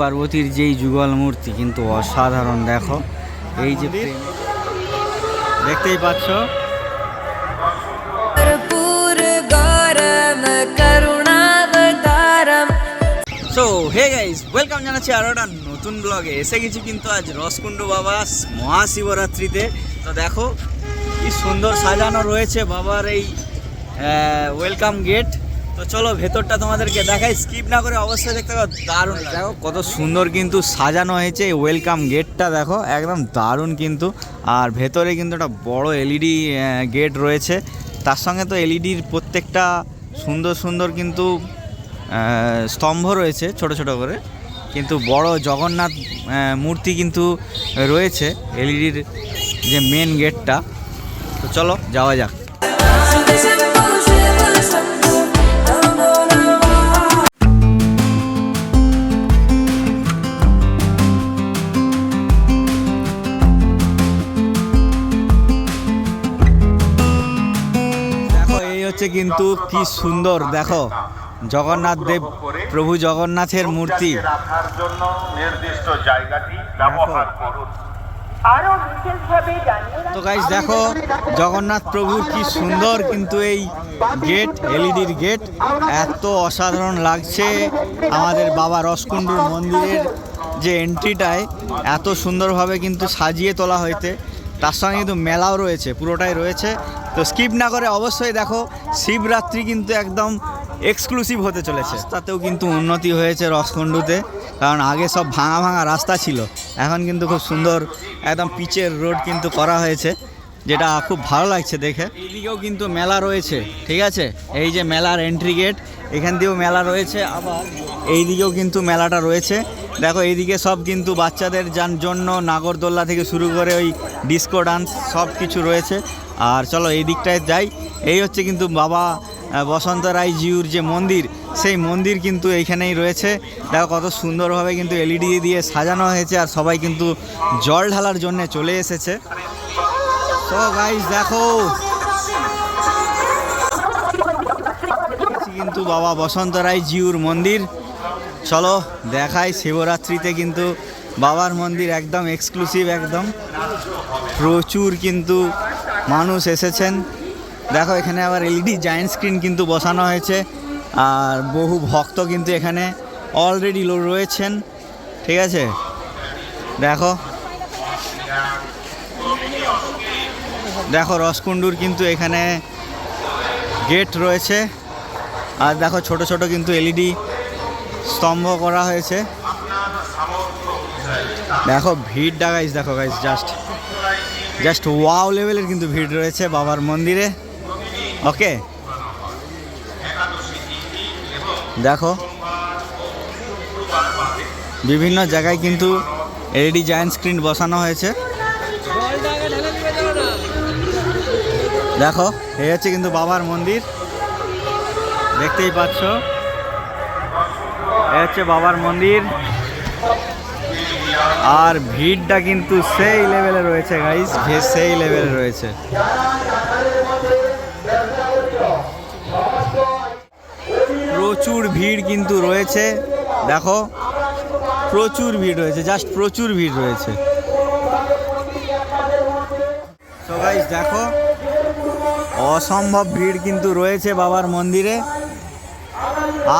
পার্বতীর যেই যুগল মূর্তি কিন্তু অসাধারণ দেখো। এই যে দেখতেই পাচ্ছ? সো হে গাইস ওয়েলকাম জানাচ্ছি আরও একটা নতুন ব্লগে এসে গেছি কিন্তু আজ রসকুণ্ড বাবা মহাশিবরাত্রিতে। তো দেখো কি সুন্দর সাজানো রয়েছে বাবার এই ওয়েলকাম গেট তো চলো ভেতরটা তোমাদেরকে দেখাই। স্কিপ না করে অবশ্যই দেখতে পাবো দারুণ দেখো কত সুন্দর কিন্তু সাজানো হয়েছে এই ওয়েলকাম গেটটা দেখো, একদম দারুণ কিন্তু। আর ভেতরে কিন্তু একটা বড় এলইডি গেট রয়েছে। তার সঙ্গে তো এলইডির প্রত্যেকটা সুন্দর সুন্দর কিন্তু স্তম্ভ রয়েছে ছোট ছোট করে। কিন্তু বড় জগন্নাথ মূর্তি কিন্তু রয়েছে এলইডির যে মেন গেটটা তো চলো, যাওয়া যাক। হচ্ছে কিন্তু কি সুন্দর দেখো। জগন্নাথ দেব প্রভু জগন্নাথের মূর্তি। রাখার জন্য নির্দিষ্ট জায়গাটি ব্যবহার করুন তো গাইজ দেখো জগন্নাথ প্রভুর কি সুন্দর কিন্তু এই গেট এলইডির গেট। এত অসাধারণ লাগছে আমাদের বাবা রসকুণ্ডুর মন্দিরের যে এন্ট্রিটায় এত সুন্দরভাবে কিন্তু সাজিয়ে তোলা হয়েছে। তার সঙ্গে কিন্তু মেলাও রয়েছে পুরোটাই রয়েছে। তো স্কিপ না করে অবশ্যই দেখো, শিবরাত্রি কিন্তু একদম এক্সক্লুসিভ হতে চলেছে। তাতেও কিন্তু উন্নতি হয়েছে রসকুণ্ডুতে কারণ আগে সব ভাঙা ভাঙা রাস্তা ছিল। এখন কিন্তু খুব সুন্দর একদম পিচের রোড কিন্তু করা হয়েছে, যেটা খুব ভালো লাগছে দেখে। এইদিকেও কিন্তু মেলা রয়েছে, ঠিক আছে? এই যে মেলার এন্ট্রি গেট এখান দিয়েও মেলা রয়েছে, আবার এই দিকেও কিন্তু মেলাটা রয়েছে। দেখো, এইদিকে সব কিন্তু বাচ্চাদের যান জন্য নাগরদোল্লা থেকে শুরু করে ওই ডিস্কো ডান্স সব কিছু রয়েছে। আর চলো এই দিকটায় যাই। এই হচ্ছে কিন্তু বাবা বসন্ত রায় জিউর যে মন্দির, সেই মন্দির কিন্তু এইখানেই রয়েছে। দেখো কত সুন্দরভাবে কিন্তু এলইডি দিয়ে সাজানো হয়েছে আর সবাই কিন্তু জল ঢালার জন্য চলে এসেছে। তো গাইস দেখো। কিন্তু বাবা বসন্ত রায় জিউর মন্দির। চলো দেখাই শিবরাত্রিতে কিন্তু বাবার মন্দির একদম এক্সক্লুসিভ একদম। প্রচুর কিন্তু মানুষ এসেছেন। দেখো, এখানে আবার এলইডি জায়েন্ট স্ক্রিন কিন্তু বসানো হয়েছে, আর বহু ভক্ত কিন্তু এখানে অলরেডি রয়েছেন, ঠিক আছে? দেখো। দেখো, রসকুণ্ডুর কিন্তু এখানে গেট রয়েছে, আর দেখো, ছোট ছোট কিন্তু এলইডি স্তম্ভ করা হয়েছে। দেখো, ভিড় গাইজ দেখো গাইজ জাস্ট জাস্ট ওয়াও লেভেলের কিন্তু ভিড় রয়েছে বাবার মন্দিরে। ওকে। দেখো। বিভিন্ন জায়গায় কিন্তু এলইডি জায়েন্ট স্ক্রিন বসানো হয়েছে। দেখো এই হচ্ছে কিন্তু বাবার মন্দির। দেখতেই পাচ্ছ। এই হচ্ছে বাবার মন্দির। আর ভিড়টা কিন্তু সেই লেভেলে রয়েছে গাইস সেই লেভেলে রয়েছে। প্রচুর ভিড় কিন্তু রয়েছে। দেখো প্রচুর ভিড় রয়েছে জাস্ট প্রচুর ভিড় রয়েছে। তো গাইস দেখো অসম্ভব ভিড় কিন্তু রয়েছে বাবার মন্দিরে।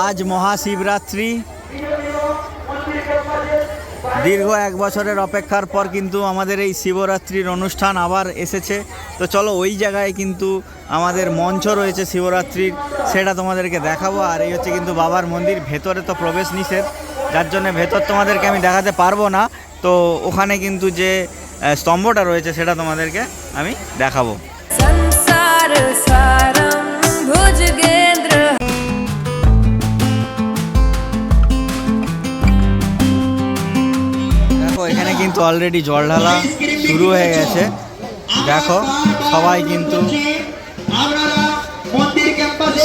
আজ মহাশিবরাত্রি। দীর্ঘ এক বছরের অপেক্ষার পর কিন্তু আমাদের এই শিবরাত্রির অনুষ্ঠান আবার এসেছে। তো চলো ওই জায়গায় কিন্তু আমাদের মঞ্চ রয়েছে শিবরাত্রির, সেটা তোমাদেরকে দেখাবো। আর এই হচ্ছে কিন্তু বাবার মন্দির, ভেতরে তো প্রবেশ নিষেধ। যার জন্য ভেতর তোমাদেরকে আমি দেখাতে পারব না। তো ওখানে কিন্তু যে স্তম্ভটা রয়েছে সেটা তোমাদেরকে আমি দেখাবো। সংসার সারম ভুজ গে কিন্তু অলরেডি জল ঢালা শুরু হয়ে গেছে। দেখো, সবাই কিন্তু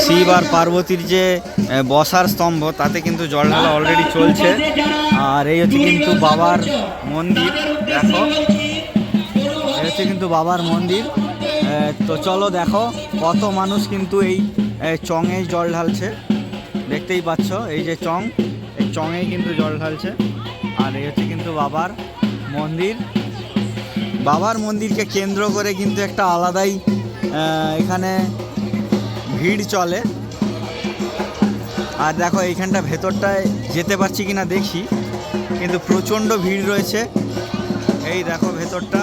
শিব আর পার্বতীর যে বসার স্তম্ভ, তাতে কিন্তু জল ঢালা অলরেডি চলছে। আর এই হচ্ছে কিন্তু বাবার মন্দির, দেখো। এই হচ্ছে কিন্তু বাবার মন্দির। তো চলো দেখো, কত মানুষ কিন্তু এই চঙে জল ঢালছে। দেখতেই পাচ্ছ, এই যে চং, এই চঙেই কিন্তু জল ঢালছে। আর এই হচ্ছে কিন্তু বাবার মন্দির। বাবার মন্দিরকে কেন্দ্র করে কিন্তু একটা আলাদাই এখানে ভিড় চলে। আর দেখো, এইখানটা ভেতরটায় যেতে পারছি কিনা দেখি, কিন্তু প্রচণ্ড ভিড় রয়েছে। এই দেখো ভেতরটা।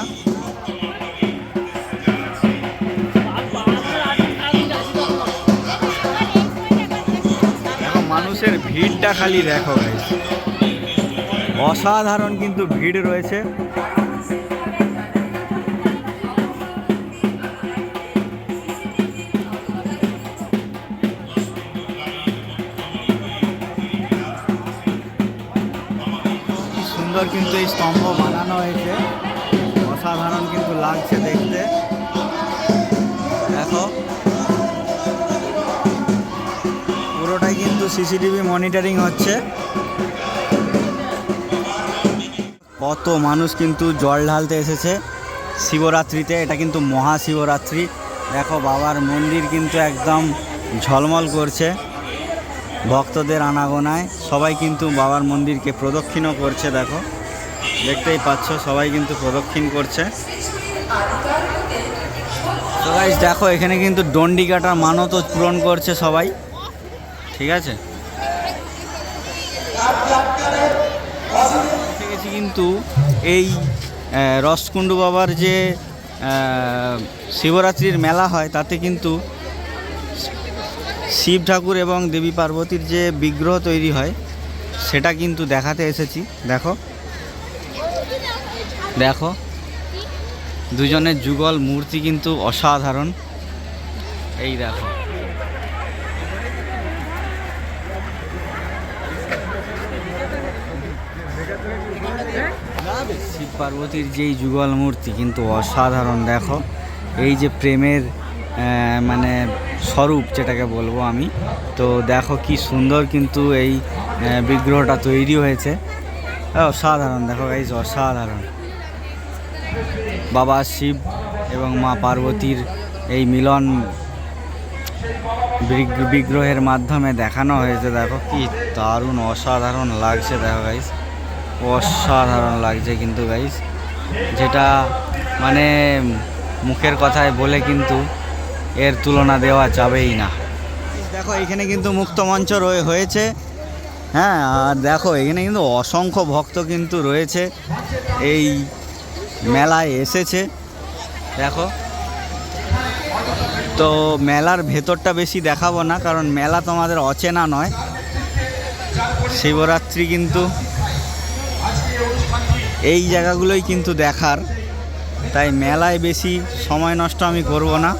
মানুষের ভিড়টা খালি দেখো, guys। অসাধারণ কিন্তু ভিড় রয়েছে। সুন্দর কিন্তু এই স্তম্ভ বানানো হয়েছে। অসাধারণ কিন্তু লাগছে দেখতে। দেখো। পুরোটাই কিন্তু সিসিটিভি মনিটরিং হচ্ছে। কত মানুষ কিন্তু জল ঢালতে এসেছে। শিবরাত্রিতে, এটা কিন্তু মহাশিবরাত্রি। দেখো বাবার মন্দির কিন্তু একদম ঝলমল করছে ভক্তদের আনাগোনায়। সবাই কিন্তু বাবার মন্দিরকে প্রদক্ষিণও করছে, দেখো। দেখতেই পাচ্ছ, সবাই কিন্তু প্রদক্ষিণ করছে। তো দেখো, এখানে কিন্তু ডন্ডি কাটার মানতও পূরণ করছে সবাই। ঠিক আছে এসে গেছি কিন্তু এই রসকুণ্ডু বাবার যে শিবরাত্রির মেলা হয়, তাতে কিন্তু শিব ঠাকুর এবং দেবী পার্বতীর যে বিগ্রহ তৈরি হয়, সেটা কিন্তু দেখাতে এসেছি। দেখো। দেখো। দুজনের যুগল মূর্তি কিন্তু অসাধারণ। এই দেখো। শিব পার্বতীর যেই যুগল মূর্তি কিন্তু অসাধারণ, দেখো। এই যে প্রেমের মানে স্বরূপ যেটাকে বলব আমি, তো দেখো কি সুন্দর কিন্তু এই বিগ্রহটা তৈরি হয়েছে। অসাধারণ, দেখো এই অসাধারণ। বাবা শিব এবং মা পার্বতীর এই মিলন বিগ- বিগ্রহের মাধ্যমে দেখানো হয়েছে, দেখো কি দারুণ, অসাধারণ লাগছে, দেখো গাইস অসাধারণ লাগছে কিন্তু গাইস যেটা মানে মুখের কথায় বলে কিন্তু এর তুলনা দেওয়া যাবেই না। দেখো, এখানে কিন্তু মুক্ত মঞ্চ হয়েছে। হ্যাঁ আর দেখো, এখানে কিন্তু অসংখ্য ভক্ত কিন্তু রয়েছে। এই মেলায় এসেছে। দেখো। তো মেলার ভেতরটা বেশি দেখাবো না, কারণ মেলা তোমাদের অচেনা নয়। শিবরাত্রি কিন্তু এই জায়গাগুলোই কিন্তু দেখার। তাই মেলায় বেশি সময় নষ্ট আমি করব না।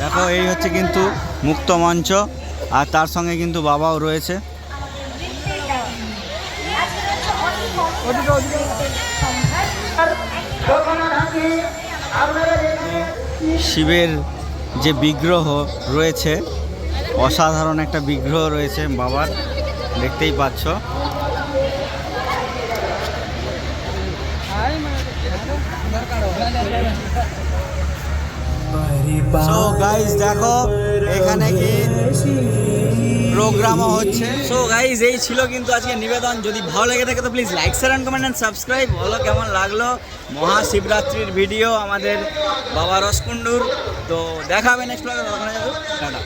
দেখো, এই হচ্ছে কিন্তু মুক্ত মঞ্চ, আর তার সঙ্গে কিন্তু বাবাও রয়েছে। শিবের যে বিগ্রহ রয়েছে অসাধারণ একটা বিগ্রহ রয়েছে বাবার দেখতেই পাচ্ছ। সো গাইস দেখো এখানে কি প্রোগ্রামও হচ্ছে। সো গাইস এই ছিল কিন্তু আজকে নিবেদন। যদি ভালো লেগে থাকে তো please like share and comment and subscribe বলো কেমন লাগল? মহাশিবরাত্রির ভিডিও আমাদের বাবা রসকুণ্ডুর। তো দেখা হবে নেক্সট ব্লগে টাটা।